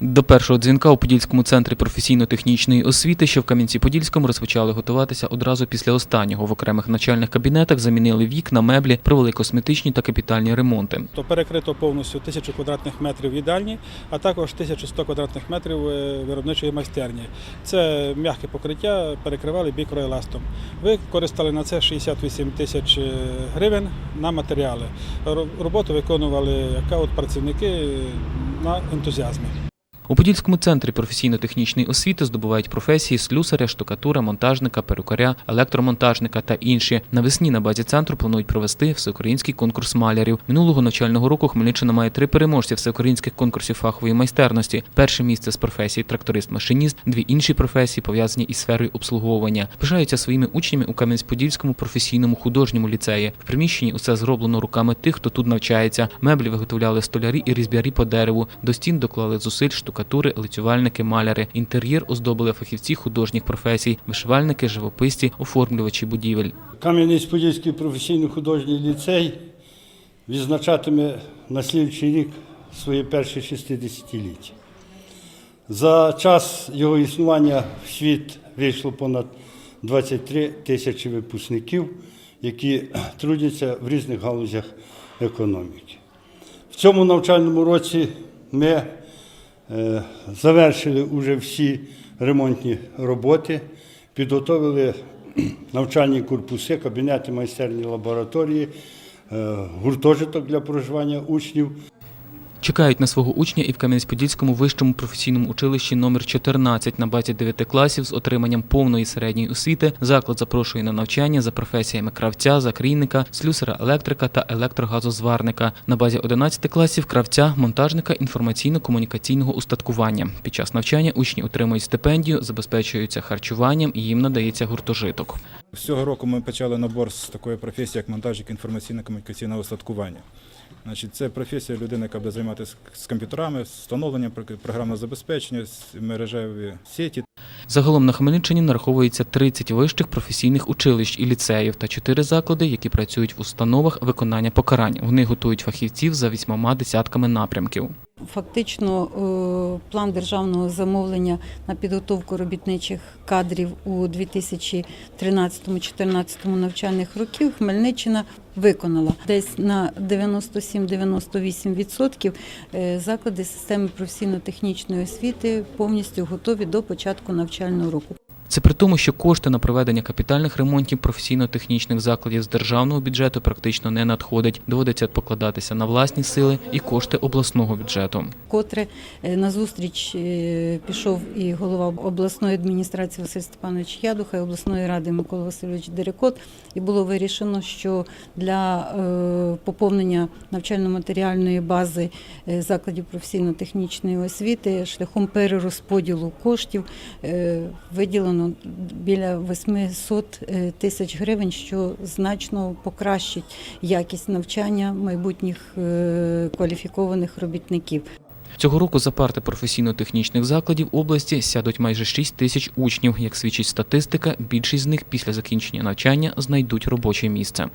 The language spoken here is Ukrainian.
До першого дзвінка у Подільському центрі професійно-технічної освіти, що в Кам'янці-Подільському розпочали готуватися одразу після останнього. В окремих навчальних кабінетах замінили вікна, меблі, провели косметичні та капітальні ремонти. То перекрито повністю тисячу квадратних метрів їдальні, а також 1100 квадратних метрів е, виробничої майстерні. Це м'яке покриття, перекривали бікроеластом. Використали на це 68 тисяч е, гривень на матеріали. Роботу виконували як працівники е, на ентузіазмі. У Подільському центрі професійно-технічної освіти здобувають професії слюсаря, штукатура, монтажника, перукаря, електромонтажника та інші. Навесні на базі центру планують провести всеукраїнський конкурс малярів. Минулого навчального року Хмельниччина має три переможці всеукраїнських конкурсів фахової майстерності. Перше місце з професії тракторист-машиніст, дві інші професії пов'язані із сферою обслуговування. Пишаються своїми учнями у Кам'янець-Подільському професійному художньому ліцеї. В приміщенні усе зроблено руками тих, хто тут навчається. Меблі виготовляли столярі і різьбярі по дереву. До стін доклали зусиль штукатури, лицювальники, маляри. Інтер'єр оздобили фахівці художніх професій, вишивальники, живописці, оформлювачі будівель. Кам'янець-Подільський професійно-художній ліцей відзначатиме на слідчий рік своє перше 60-ліття. За час його існування в світ вийшло понад 23 тисячі випускників, які трудяться в різних галузях економіки. В цьому навчальному році ми завершили уже всі ремонтні роботи, підготовили навчальні корпуси, кабінети, майстерні лабораторії, е, гуртожиток для проживання учнів. Чекають на свого учня і в Кам'янець-Подільському вищому професійному училищі номер 14 на базі 9 класів з отриманням повної середньої освіти. Заклад запрошує на навчання за професіями кравця, закрійника, слюсара, електрика та електрогазозварника. На базі 11 класів кравця, монтажника інформаційно-комунікаційного устаткування. Під час навчання учні отримують стипендію, забезпечуються харчуванням і їм надається гуртожиток. З цього року ми почали набор з такої професії, як монтажник інформаційно-комунікаційного устаткування. Значить, це професія людини, яка буде займатися з комп'ютерами, з встановленням прог- програмного забезпечення, мережеві сіті. Загалом на Хмельниччині нараховується 30 вищих професійних училищ і ліцеїв та 4 заклади, які працюють в установах виконання покарань. Вони готують фахівців за вісьмома десятками напрямків. Фактично, е, план державного замовлення на підготовку робітничих кадрів у 2013-2014 навчальних років Хмельниччина виконала десь на 97-98% е, заклади системи професійно-технічної освіти повністю готові до початку навчального року. Це при тому, що кошти на проведення капітальних ремонтів професійно-технічних закладів з державного бюджету практично не надходять. Доводиться покладатися на власні сили і кошти обласного бюджету. Котре е, на зустріч е, пішов і голова обласної адміністрації Василь Степанович Ядуха і обласної ради Микола Васильович Дерекот. І було вирішено, що для е, поповнення навчально-матеріальної бази закладів професійно-технічної освіти шляхом перерозподілу коштів е, виділено біля 800 е, тисяч гривень, що значно покращить якість навчання майбутніх е, кваліфікованих робітників. Цього року за парти професійно-технічних закладів області сядуть майже 6 тисяч учнів. Як свідчить статистика, більшість з них після закінчення навчання знайдуть робоче місце.